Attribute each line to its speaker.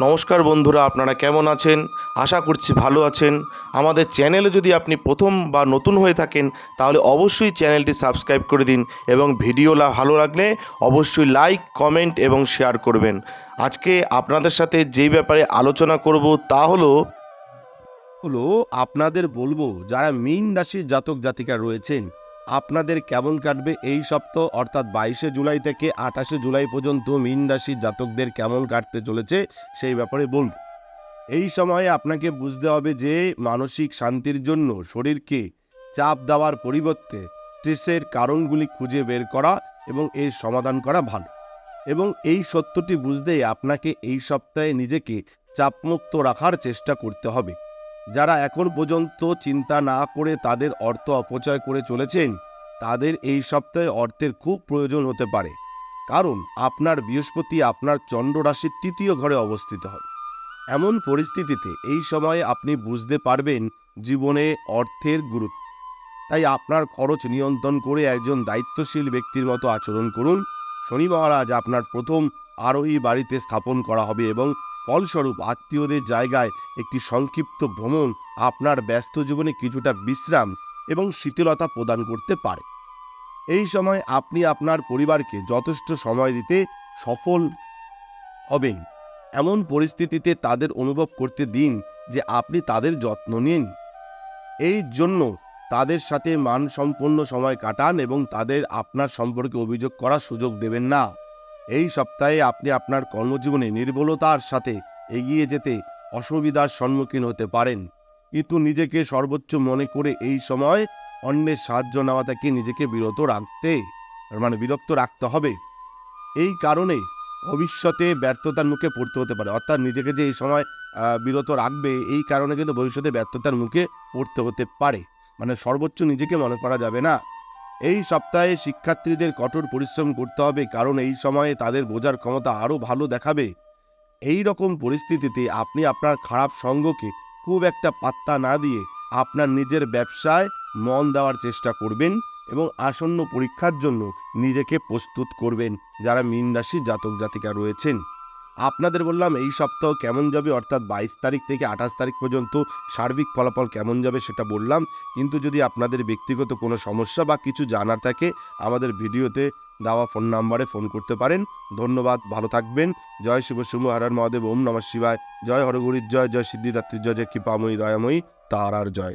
Speaker 1: নমস্কার বন্ধুরা, আপনারা কেমন আছেন? আশা করছি ভালো আছেন। আমাদের চ্যানেলে যদি আপনি প্রথম বা নতুন হয়ে থাকেন, তাহলে অবশ্যই চ্যানেলটি সাবস্ক্রাইব করে দিন এবং ভিডিওলা ভালো লাগলে অবশ্যই লাইক, কমেন্ট এবং শেয়ার করবেন। আজকে আপনাদের সাথে যেই ব্যাপারে আলোচনা করব তা হলো
Speaker 2: হলো, আপনাদের বলব, যারা মীন রাশির জাতক জাতিকা রয়েছেন আপনাদের কেমন কাটবে এই সপ্তাহ, অর্থাৎ বাইশে জুলাই থেকে আঠাশে জুলাই পর্যন্ত মীন রাশির জাতকদের কেমন কাটতে চলেছে সেই ব্যাপারে বলব। এই সময়ে আপনাকে বুঝতে হবে যে মানসিক শান্তির জন্য শরীরকে চাপ দেওয়ার পরিবর্তে স্ট্রেসের কারণগুলি খুঁজে বের করা এবং এর সমাধান করা ভালো। এবং এই সত্যটি বুঝতেই আপনাকে এই সপ্তাহে নিজেকে চাপমুক্ত রাখার চেষ্টা করতে হবে। যারা এখন পর্যন্ত চিন্তা না করে তাদের অর্থ অপচয় করে চলেছেন, তাদের এই সপ্তাহে অর্থের খুব প্রয়োজন হতে পারে। কারণ, আপনার বৃহস্পতি আপনার চন্দ্র রাশির তৃতীয় ঘরে অবস্থিত হবে এমন পরিস্থিতিতে এই সময়ে আপনি বুঝতে পারবেন জীবনে অর্থের গুরুত্ব। তাই আপনার খরচ নিয়ন্ত্রণ করে একজন দায়িত্বশীল ব্যক্তির মতো আচরণ করুন। শনি মহারাজ আপনার প্রথম আরোহী বাড়িতে স্থাপন করা হবে এবং ফলস্বরূপ আত্মীয়দের জায়গায় একটি সংক্ষিপ্ত ভ্রমণ আপনার ব্যস্ত জীবনে কিছুটা বিশ্রাম এবং শীতলতা প্রদান করতে পারে। এই সময় আপনি আপনার পরিবারকে যথেষ্ট সময় দিতে সফল হবেন। এমন পরিস্থিতিতে তাদের অনুভব করতে দিন যে আপনি তাদের যত্ন নিন। এই জন্য তাদের সাথে মানসম্পন্ন সময় কাটান এবং তাদের আপনার সম্পর্কে অভিযোগ করার সুযোগ দেবেন না। এই সপ্তাহে আপনি আপনার কর্মজীবনে নির্বলতার সাথে এগিয়ে যেতে অসুবিধার সম্মুখীন হতে পারেন। কিন্তু নিজেকে সর্বোচ্চ মনে করে এই সময় অন্যের সাহায্য নেওয়া থেকে নিজেকে বিরত রাখতে মানে বিরক্ত রাখতে হবে। এই কারণে ভবিষ্যতে ব্যর্থতার মুখে পড়তে হতে পারে। অর্থাৎ নিজেকে যে এই সময় বিরত রাখবে, এই কারণে কিন্তু ভবিষ্যতে ব্যর্থতার মুখে পড়তে হতে পারে। মানে সর্বোচ্চ নিজেকে মনে করা যাবে না। এই সপ্তাহে শিক্ষার্থীদের কঠোর পরিশ্রম করতে হবে, কারণ এই সময়ে তাদের বোঝার ক্ষমতা আরও ভালো দেখাবে। এই রকম পরিস্থিতিতে আপনি আপনার খারাপ সঙ্গকে খুব একটা পাত্তা না দিয়ে আপনার নিজের ব্যবসায় মন দেওয়ার চেষ্টা করবেন এবং আসন্ন পরীক্ষার জন্য নিজেকে প্রস্তুত করবেন, যারা মীন রাশির জাতক জাতিকা রয়েছেন। আপনাদের বললাম এই সপ্তাহ কেমন যাবে? অর্থাৎ বাইশ তারিখ থেকে আঠাশ তারিখ পর্যন্ত সার্বিক ফলাফল কেমন যাবে সেটা বললাম। কিন্তু যদি আপনাদের ব্যক্তিগত কোনো সমস্যা বা কিছু জানার থাকে, আমাদের ভিডিওতে দেওয়া ফোন নাম্বারে ফোন করতে পারেন। ধন্যবাদ, ভালো থাকবেন। জয় শিব শুভ হরার মহাদেব, ওম নমঃ শিবায়। জয় হরগুরির জয় জয় সিদ্ধিদাত্রীর জয় জয় কৃপাময়ী, দয়াময়ী, তারার জয়।